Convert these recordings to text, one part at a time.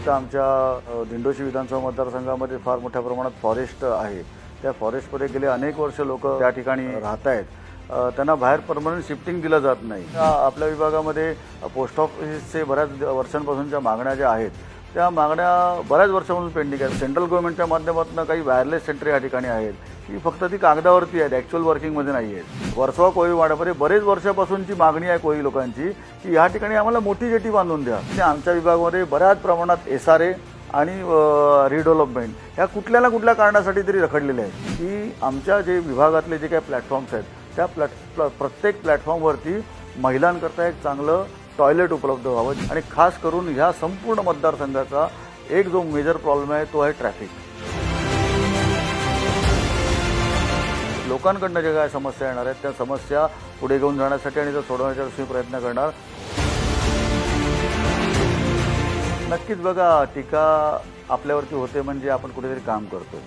विशेषतः आमच्या दिंडोशी विधानसभा मतदारसंघामध्ये फार मोठ्या प्रमाणात फॉरेस्ट आहे. त्या फॉरेस्टमध्ये गेले अनेक वर्ष लोक त्या ठिकाणी राहत आहेत. त्यांना बाहेर परमनंट शिफ्टिंग दिलं जात नाही. आपल्या विभागामध्ये पोस्ट ऑफिसचे बऱ्याच वर्षांपासूनच्या मागण्या ज्या आहेत त्या मागण्या बऱ्याच वर्षापासून पेंडिंग आहेत. सेंट्रल गव्हर्नमेंटच्या माध्यमातून काही वायरलेस सेंटर या ठिकाणी आहेत. ती फक्त ती कागदावरती आहेत ॲक्च्युअल वर्किंगमध्ये नाही आहेत. वर्सवा कोळी वाडामध्ये बरेच वर्षापासूनची मागणी आहे कोळी लोकांची की या ठिकाणी आम्हाला मोठी जेटी बांधून द्या. आणि आमच्या विभागामध्ये बऱ्याच प्रमाणात एस आर ए आणि रिडेव्हलपमेंट ह्या कुठल्या ना कुठल्या कारणासाठी तरी रखडलेल्या आहेत. की आमच्या जे विभागातले जे काही प्लॅटफॉर्म्स आहेत त्या प्लॅट प्ल- प्रत्येक प्लॅटफॉर्मवरती महिलांकरता एक चांगलं टॉयलेट उपलब्ध व्हावं. आणि खास करून ह्या संपूर्ण मतदारसंघाचा एक जो मेजर प्रॉब्लेम आहे तो आहे ट्रॅफिक लोकांकडनं ज्या काय समस्या येणार आहेत त्या समस्या पुढे घेऊन जाण्यासाठी आणि त्या सोडवण्याच्या दृष्टीने प्रयत्न करणार. नक्कीच बघा टीका आपल्यावरती होते म्हणजे आपण कुठेतरी काम करतो.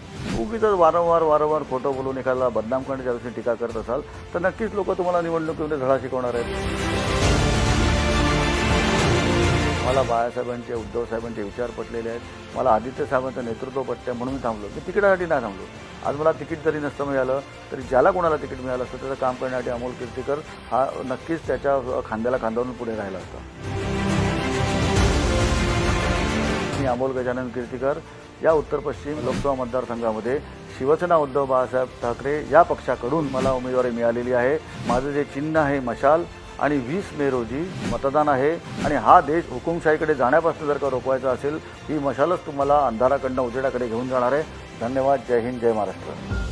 उगीच वारंवार वारंवार खोटं बोलून एखादा बदनाम करण्याच्या दृष्टीने टीका करत असाल तर नक्कीच लोक तुम्हाला निवडणुकीमध्ये धडा शिकवणार आहेत. मला बाळासाहेबांचे उद्धव साहेबांचे विचार पटलेले आहेत. मला आदित्य साहेबांचं नेतृत्व पटतं म्हणून मी थांबलो. मी तिकिटासाठी नाही थांबलो. आज मला तिकीट जरी नसतं मिळालं तरी ज्याला कोणाला तिकीट मिळालं असतं त्याचं काम करण्यासाठी अमोल कीर्तीकर हा नक्कीच त्याच्या खांद्याला खांद्यावरून पुढे राहिला असता मी अमोल गजानन कीर्तीकर या उत्तर पश्चिम लोकसभा मतदारसंघामध्ये शिवसेना उद्धव बाळासाहेब ठाकरे या पक्षाकडून मला उमेदवारी मिळालेली आहे. माझं जे चिन्ह आहे मशाल आणि वीस मे रोजी मतदान आहे. आणि हा देश हुकुमशाहीकडे जाण्यापासून जर का रोखवायचा असेल ही मशालच तुम्हाला अंधाराकडनं उजेडाकडे घेऊन जाणार आहे. धन्यवाद. जय हिंद. जय महाराष्ट्र.